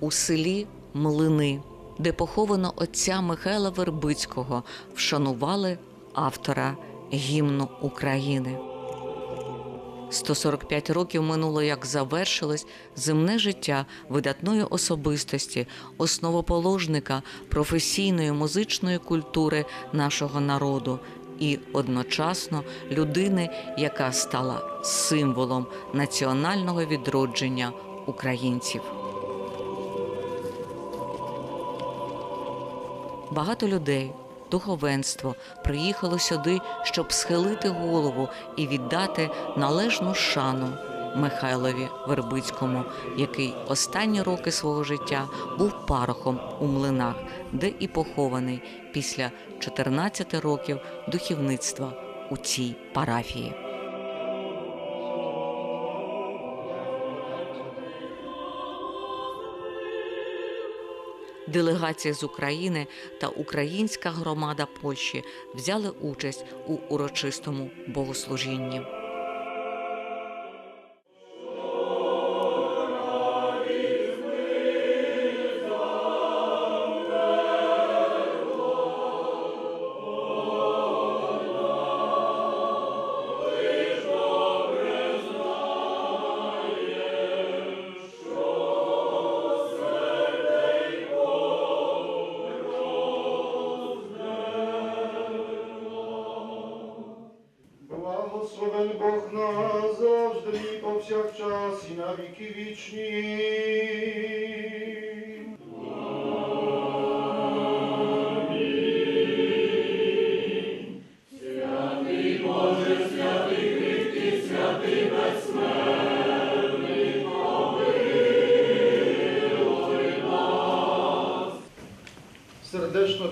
у селі Млини, де поховано отця Михайла Вербицького, вшанували автора гімну України. 145 років минуло, як завершилось земне життя видатної особистості, основоположника професійної музичної культури нашого народу і одночасно людини, яка стала символом національного відродження українців. Багато людей, духовенство приїхало сюди, щоб схилити голову і віддати належну шану Михайлові Вербицькому, який останні роки свого життя був парохом у млинах, де і похований після 14 років духовництва у цій парафії. Делегація з України та українська громада Польщі взяли участь у урочистому богослужінні.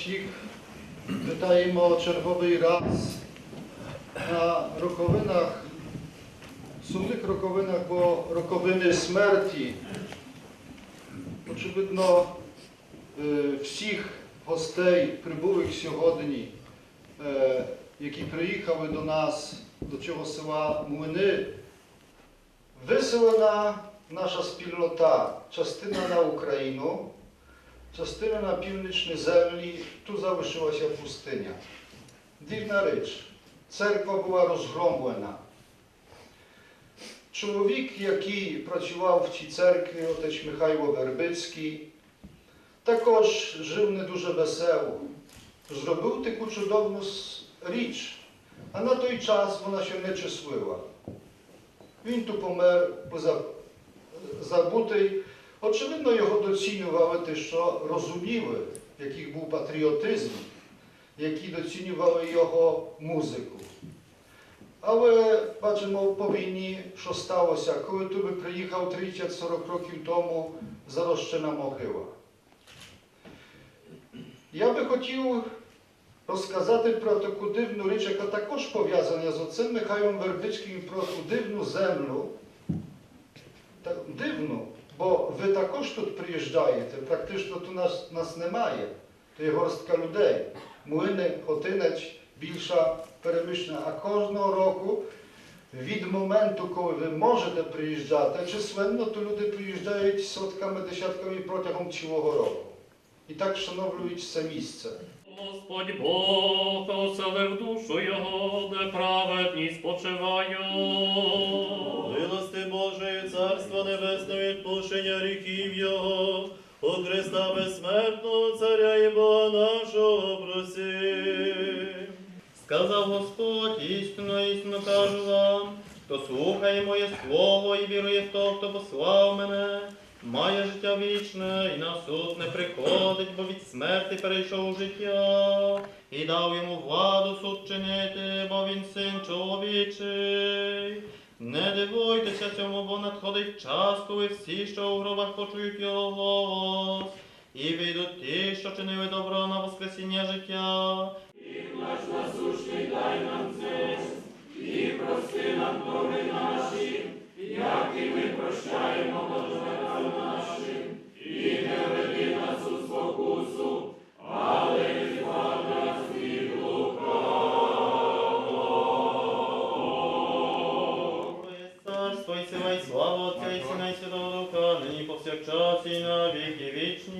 Serdeczno всіх вітаємо черговий раз на роковинах, сумних роковинах, бо роковини смерті. Очевидно, всіх гостей, прибулих сьогодні, які приїхали до нас, до цього села Млини, виселена наша спільнота, частина на Україну, частина на північні землі, тут залишилася пустиня. Дивна річ. Церква була розгромлена. Чоловік, який працював в цій церкві, отець Михайло Вербицький, також жив не дуже весело. Зробив таку чудовну с- річ, а на той час вона ще не числива. Він тут помер поза- забутий. Очевидно, його доцінювали те, що розуміли, який був патріотизм, які доцінювали його музику. Але бачимо по війні, що сталося, коли туди приїхав 30-40 років тому зарощена могила. Я би хотів розказати про таку дивну річ, яка також пов'язана з оцим Михайлом Вербицьким, про ту дивну землю. Дивну, бо ви також тут приїжджаєте, практично тут нас, нас немає. То є горстка людей. Млини, Хотинець, більша переміщена. А кожного року, від моменту, коли ви можете приїжджати, численно, то люди приїжджають сотками, десятками протягом цілого року. І так вшановлюють це місце. Господь Бог оселив душу його, де праведні спочивають. Божої, Царства Небесного, відпущення гріхів Його, у Христа безсмертного Царя і Бога нашого проси. Сказав Господь, істинно, істинно кажу вам, хто слухає моє слово і вірує в того, хто послав мене, має життя вічне і на суд не приходить, бо від смерти перейшов у життя, і дав йому владу суд чинити, бо він син чоловічий. Не дивуйтеся цьому, бо надходить час, коли всі, що у гробах почують його голос, і вийдуть ті, що чинили добро на воскресіння життя, Твоє царство і прости нам, Бога наші, як і ми прощаємо сила Отця і Сина і Святого Духа, нині повсякчас і на віки вічні.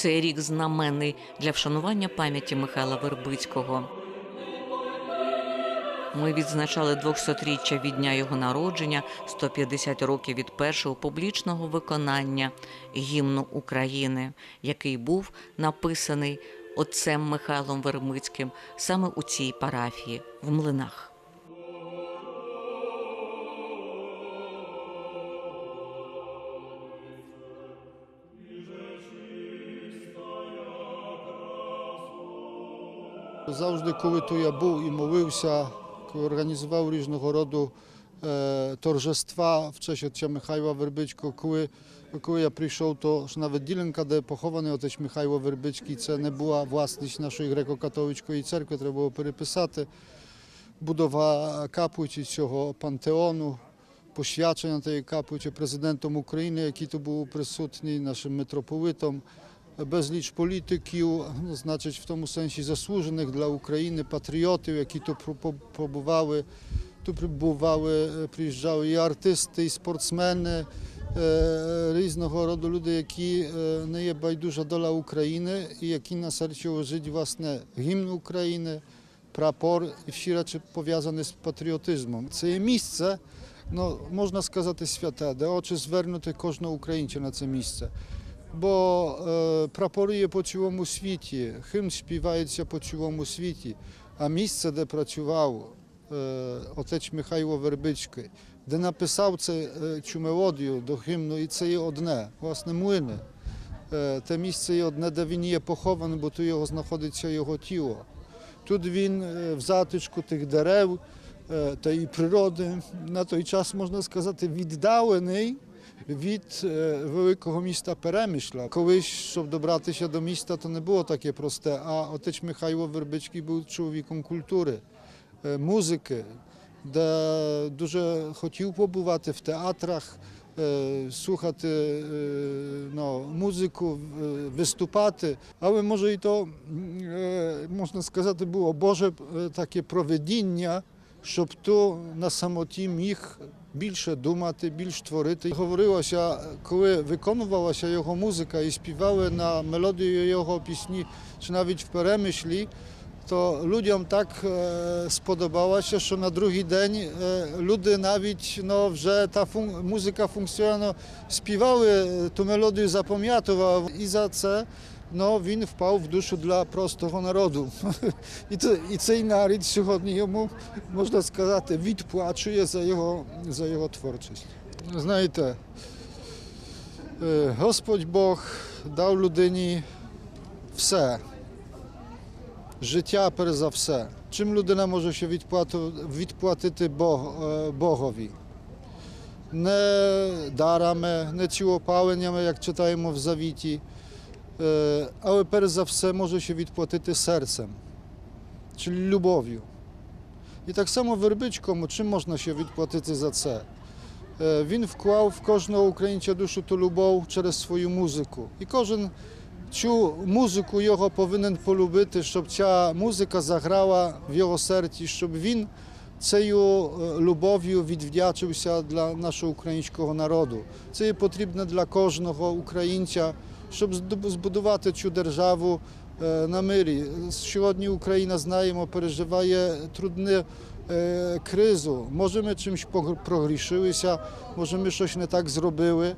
Цей рік знаменний для вшанування пам'яті Михайла Вербицького. Ми відзначали 200-річчя від дня його народження, 150 років від першого публічного виконання гімну України, який був написаний отцем Михайлом Вербицьким саме у цій парафії в млинах. Завжди, коли то я був і молився, організував різного роду е, торжества в честь отця Михайла Вербичко, коли, коли я прийшов, то ж навіть ділянка, де похований отець Михайло Вербицький, це не була власність нашої греко-католицької церкви, треба було переписати. Будова каплиці цього пантеону, посвячення тієї каплиці президентом України, який тут був присутній, нашим митрополитом безліч політиків, ну, значить, в тому сенсі заслужених для України патріотів, які тут про- побували. Тут прибували, е, приїжджали і артисти, і спортсмени, е, різного роду люди, які е, не є байдужа доля України і які на серці лежить власне гімн України, прапор і всі речі пов'язані з патріотизмом. Це є місце, ну, можна сказати, святе, де очі звернути кожного українця на це місце бо е, прапори є по цілому світі, химн співається по цілому світі, а місце, де працював е, отець Михайло Вербички, де написав е, цю мелодію до гімну, і це є одне, власне, млини. Е, те місце є одне, де він є похований, бо тут його знаходиться його тіло. Тут він в затишку тих дерев та і природи на той час, можна сказати, віддалений від е, великого міста Перемишля. Колись, щоб добратися до міста, то не було таке просте. А отець Михайло Вербички був чоловіком культури, е, музики, де дуже хотів побувати в театрах, е, слухати ну, музику, виступати. Але може і то, можна сказати, було Боже таке проведіння, щоб то на самоті міг більше думати, більш творити. Говорилося, коли виконувалася його музика і співали на мелодію його пісні, чи навіть в перемишлі, то людям так е, сподобалося, що на другий день е, люди навіть ну, вже та фун- музика функціонально співали, е, ту мелодію запам'ятував. І за це ну, він впав в душу для простого народу. І, це, і цей нарід сьогодні йому, можна сказати, відплачує за його, за його творчість. Знаєте, е, Господь Бог дав людині все. Життя перш за все. Чим людина може ще відплатити е, Богові? Не дарами, не цілопаленнями, як читаємо в завіті, але перш за все може ще відплатити серцем, чи любов'ю. І так само Вербичкому, чим можна ще відплатити за це? Е, Він вклав в кожного українця душу ту любов через свою музику. І кожен цю музику його повинен полюбити, щоб ця музика заграла в його серці, щоб він цією е, любов'ю відвдячився для нашого українського народу. Це є потрібно для кожного українця, щоб збудувати цю державу е, на мирі. Сьогодні Україна, знаємо, переживає трудну е, кризу. Може, ми чимось прогрішилися, може, ми щось не так зробили.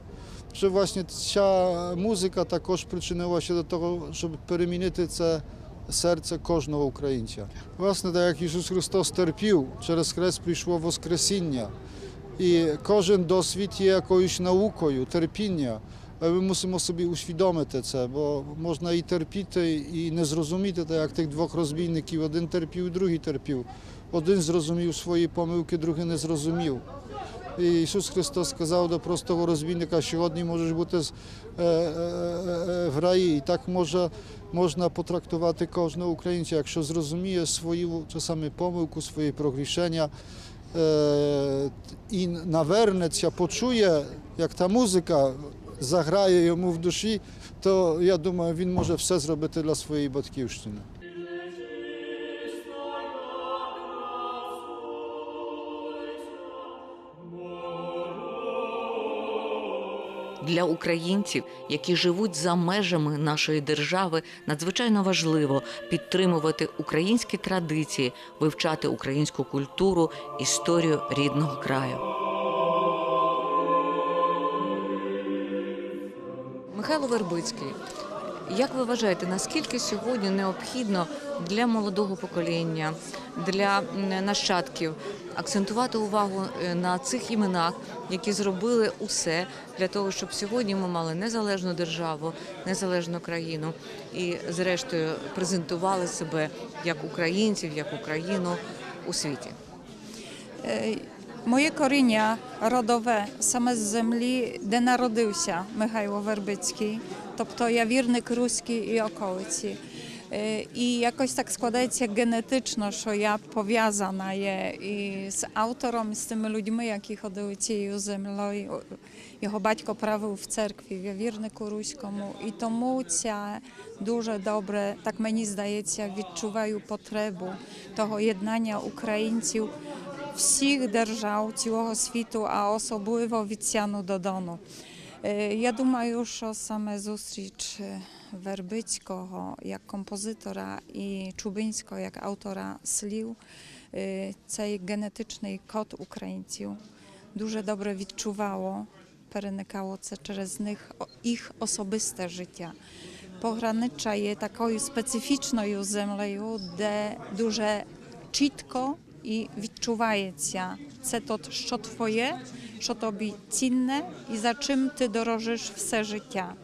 Що власне ця музика також причинилася до того, щоб перемінити це серце кожного українця. Власне, так як Ісус Христос терпів, через хрест прийшло Воскресіння. І кожен досвід є якоюсь наукою, терпіння. Ми мусимо собі усвідомити це, бо можна і терпіти, і не зрозуміти, так як тих двох розбійників. Один терпів, другий терпів. Один зрозумів свої помилки, другий не зрозумів. І Ісус Христос сказав до простого розбійника, що сьогодні можеш бути з- е, е, е, в раї. І так може, можна потрактувати кожного українця, якщо зрозуміє свою czasami помилку, свої прогрішення і навернеться, почує, як та музика заграє йому в душі, то я думаю, він може все зробити для своєї батьківщини. Для українців, які живуть за межами нашої держави, надзвичайно важливо підтримувати українські традиції, вивчати українську культуру, історію рідного краю. Михайло Вербицький, як ви вважаєте, наскільки сьогодні необхідно для молодого покоління, для нащадків акцентувати увагу е, на цих іменах, які зробили усе для того, щоб сьогодні ми мали незалежну державу, незалежну країну і, зрештою, презентували себе як українців, як Україну у світі? Е, Моє коріння родове саме з землі, де народився Михайло Вербицький, тобто я вірник руський і околиці. Е, І якось так складається генетично, що я пов'язана є і з автором, і з тими людьми, які ходили цією землею. Його батько правив в церкві, я вірнику руському. І тому ця дуже добре, так мені здається, відчуваю потребу того єднання українців всіх держав цілого світу, а особливо від Сяну до Дону. Е, Я думаю, що саме зустріч е, Вербицького як композитора і Чубинського як автора слів, е, цей генетичний код українців дуже добре відчувало, переникало це через них о- їх особисте життя. Погранича є такою специфічною землею, де дуже чітко і відчувається це то, що твоє, що тобі цінне і за чим ти дорожиш все життя.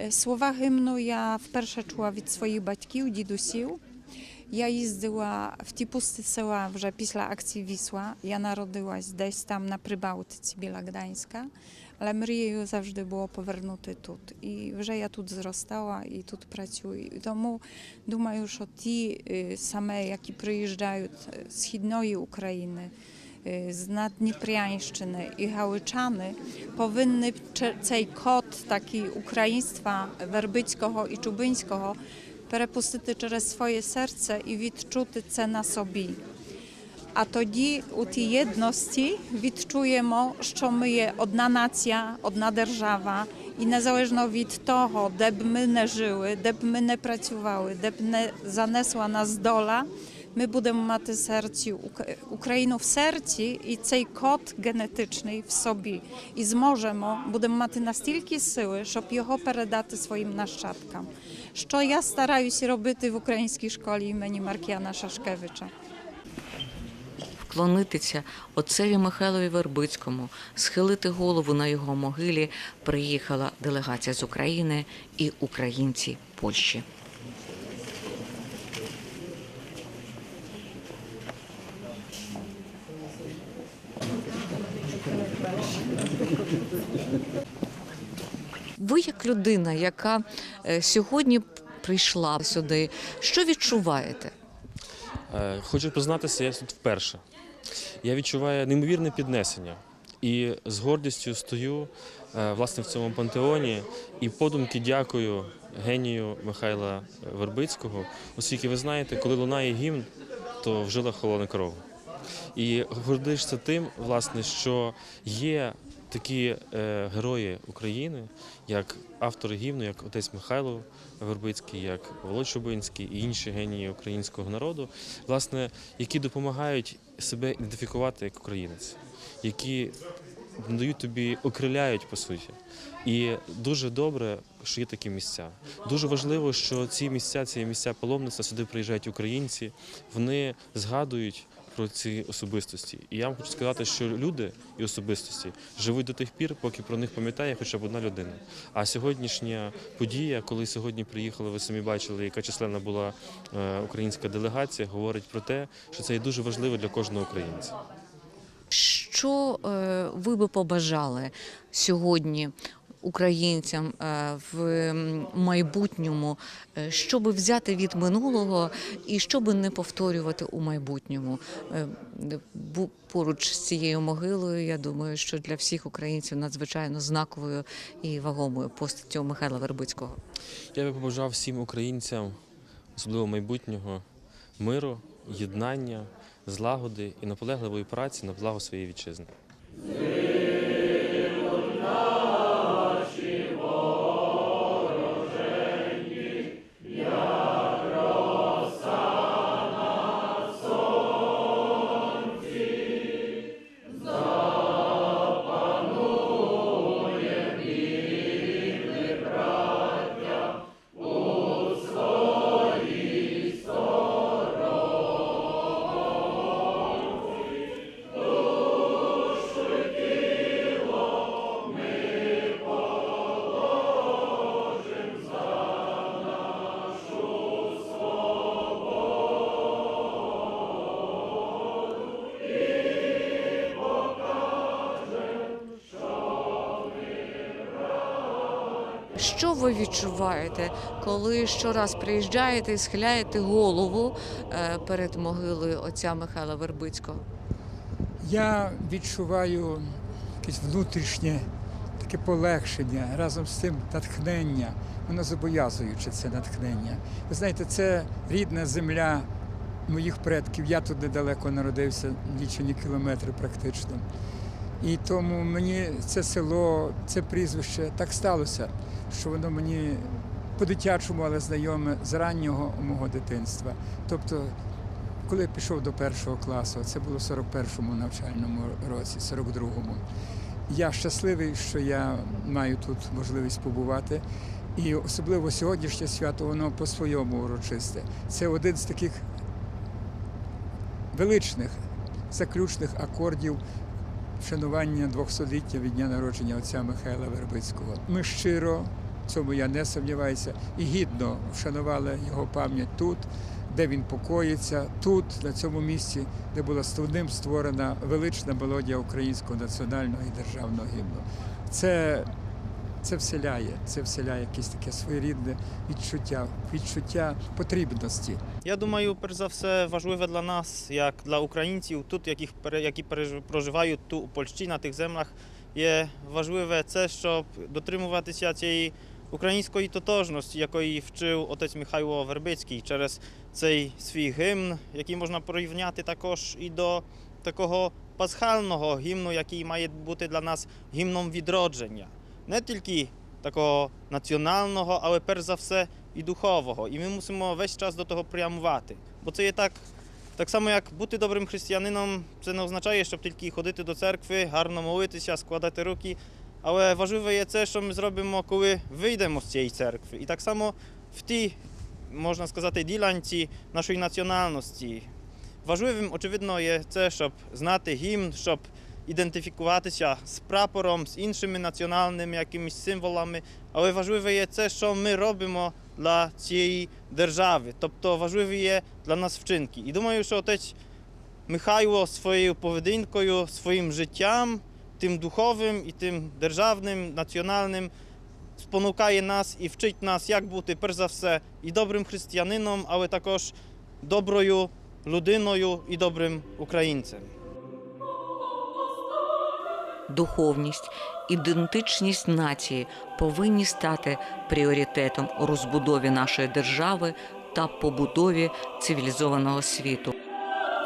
Е, Слова гімну я вперше чула від своїх батьків, дідусів. Я їздила в ті пусті села вже після акції Вісла. Я народилась десь там на Прибалтиці біля Гданська, але мрією завжди було повернути тут. І вже я тут зростала і тут працюю. І тому думаю, що ті е, саме, які приїжджають е, з східної України, е, з Надніпрянщини і Галичани повинні че- цей код такий українства вербицького і чубинського перепустити через своє серце і відчути це на собі. А тоді у тій єдності відчуємо, що ми є одна нація, одна держава, і незалежно від того, де б ми не жили, де б ми не працювали, де б не занесла нас доля, ми будемо мати серці Ук- Україну в серці і цей код генетичний в собі. І зможемо, будемо мати настільки сили, щоб його передати своїм нащадкам. Що я стараюся робити в українській школі імені Маркіана Шашкевича. Вклонитися отцеві Михайлові Вербицькому, схилити голову на його могилі приїхала делегація з України і українці Польщі. Ви як людина, яка е, сьогодні прийшла сюди, що відчуваєте? Е, Хочу признатися, я тут вперше. Я відчуваю неймовірне піднесення і з гордістю стою е, власне в цьому пантеоні і подумки дякую генію Михайла Вербицького, оскільки ви знаєте, коли лунає гімн, то в жилах холоне кров. І гордишся тим, власне, що є такі е, герої України, як автори гімну, як отець Михайло Вербицький, як Володь Шубинський і інші генії українського народу, власне, які допомагають себе ідентифікувати як українець, які надають тобі, окриляють по суті. І дуже добре, що є такі місця. Дуже важливо, що ці місця, ці місця паломництва, сюди приїжджають українці, вони згадують про ці особистості. І я вам хочу сказати, що люди і особистості живуть до тих пір, поки про них пам'ятає хоча б одна людина. А сьогоднішня подія, коли сьогодні приїхали, ви самі бачили, яка численна була е, українська делегація, говорить про те, що це є дуже важливо для кожного українця. Що е, ви би побажали сьогодні українцям е, в майбутньому, е, щоб взяти від минулого і щоб не повторювати у майбутньому? Е, Поруч з цією могилою, я думаю, що для всіх українців надзвичайно знаковою і вагомою постаттю Михайла Вербицького. Я би побажав всім українцям, особливо майбутнього, миру, єднання, злагоди і наполегливої праці на благо своєї вітчизни. Що ви відчуваєте, коли щораз приїжджаєте і схиляєте голову е, перед могилою отця Михайла Вербицького? Я відчуваю якесь внутрішнє таке полегшення, разом з тим натхнення. Воно зобов'язуюче це натхнення. Ви знаєте, це рідна земля моїх предків. Я тут недалеко народився, лічені кілометри практично. І тому мені це село, це прізвище так сталося, що воно мені по-дитячому, але знайоме з раннього мого дитинства. Тобто коли я пішов до першого класу, це було в 41-му навчальному році, 42-му. Я щасливий, що я маю тут можливість побувати. І особливо сьогоднішнє свято, воно по-своєму урочисте. Це один з таких величних заключних акордів вшанування 200-ліття від дня народження отця Михайла Вербицького. Ми щиро, цьому я не сумніваюся, і гідно вшанували його пам'ять тут, де він покоїться, тут, на цьому місці, де була ним створена велична мелодія українського національного і державного гімну. Це, це вселяє, це вселяє якесь таке своєрідне відчуття, відчуття потрібності. Я думаю, перш за все важливе для нас, як для українців, тут, яких які проживають тут у Польщі, на тих землях, є важливе це, щоб дотримуватися цієї української тотожності, якої вчив отець Михайло Вербицький через цей свій гімн, який можна порівняти також і до такого пасхального гімну, який має бути для нас гімном відродження. Не тільки такого національного, але перш за все і духового. І ми мусимо весь час до того прямувати. Бо це є так, так само, як бути добрим християнином, це не означає, щоб тільки ходити до церкви, гарно молитися, складати руки. Але важливе є це, що ми зробимо, коли вийдемо з цієї церкви. І так само в тій, можна сказати, ділянці нашої національності. Важливим, очевидно, є це, щоб знати гімн, щоб ідентифікуватися з прапором, з іншими національними якимись символами. Але важливе є це, що ми робимо для цієї держави. Тобто важливі є для нас вчинки. І думаю, що отець Михайло своєю поведінкою, своїм життям, тим духовим і тим державним, національним, спонукає нас і вчить нас, як бути, перш за все, і добрим християнином, але також доброю людиною і добрим українцем. Духовність, ідентичність нації повинні стати пріоритетом у розбудові нашої держави та побудові цивілізованого світу.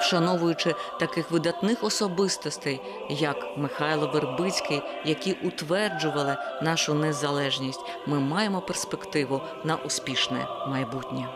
Вшановуючи таких видатних особистостей, як Михайло Вербицький, які утверджували нашу незалежність, ми маємо перспективу на успішне майбутнє.